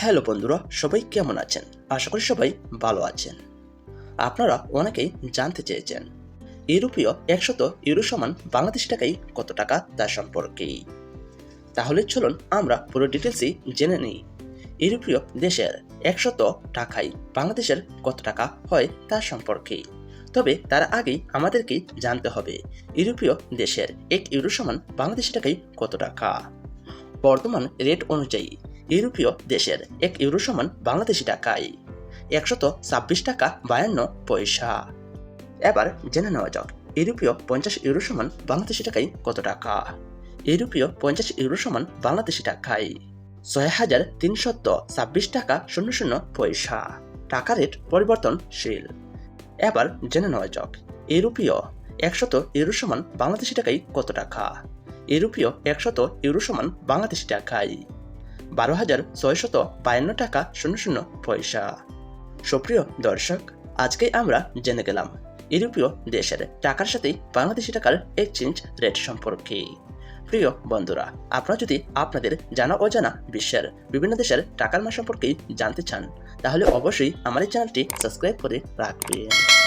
Hello বন্ধুরা, সবাই কেমন আছেন? আশা করি সবাই ভালো আছেন। আপনারা অনেকেই জানতে চেয়েছেন, ইউরোপীয় একশত ইউরো সমান বাংলাদেশি টাকায় কত টাকা তা সম্পর্কে। তাহলে চলুন আমরা পুরো ডিটেলসই জেনে নিই। ইউরোপীয় দেশের একশত টাকায় বাংলাদেশের কত টাকা হয় তা সম্পর্কে। তবে তার আগেই আমাদেরকে জানতে হবে, ইউরোপীয় দেশের এক ইউরো সমান বাংলাদেশি টাকায় কত টাকা। বর্তমান রেট অনুযায়ী ইউরোপীয় দেশের এক ইউরো সমান বাংলাদেশি টাকায় একশত ছাব্বিশ টাকা বায়ান্ন পয়সা। এবার জেনে নেওয়া যাক, ইউরোপীয় পঞ্চাশ ইউরো সমান বাংলাদেশি টাকায় কত টাকা? ইউরোপীয় পঞ্চাশ ইউরো সমান বাংলাদেশি টাকায় ছয় হাজার তিনশত ছাব্বিশ টাকা শূন্য শূন্য পয়সা। টাকা রেট পরিবর্তনশীল। এবার জেনে নেওয়া যাক, ইউরোপীয় একশত ইউরো সমান বাংলাদেশি টাকায় কত টাকা? ইউরোপীয় একশত ইউরো সমান বাংলাদেশি টাকায় বারো হাজার ছয়শত বায়ান্ন টাকা শূন্য শূন্য পয়সা। সুপ্রিয় দর্শক আজকে আমরা জেনে গেলাম, ইউরোপীয় দেশের টাকার সাথে বাংলাদেশি টাকার এক্সচেঞ্জ রেট সম্পর্কে। প্রিয় বন্ধুরা, আপনারা যদি আপনাদের জানা অজানা বিশ্বের বিভিন্ন দেশের টাকার মান সম্পর্কে জানতে চান, তাহলে অবশ্যই আমার এই চ্যানেলটি সাবস্ক্রাইব করে রাখবেন।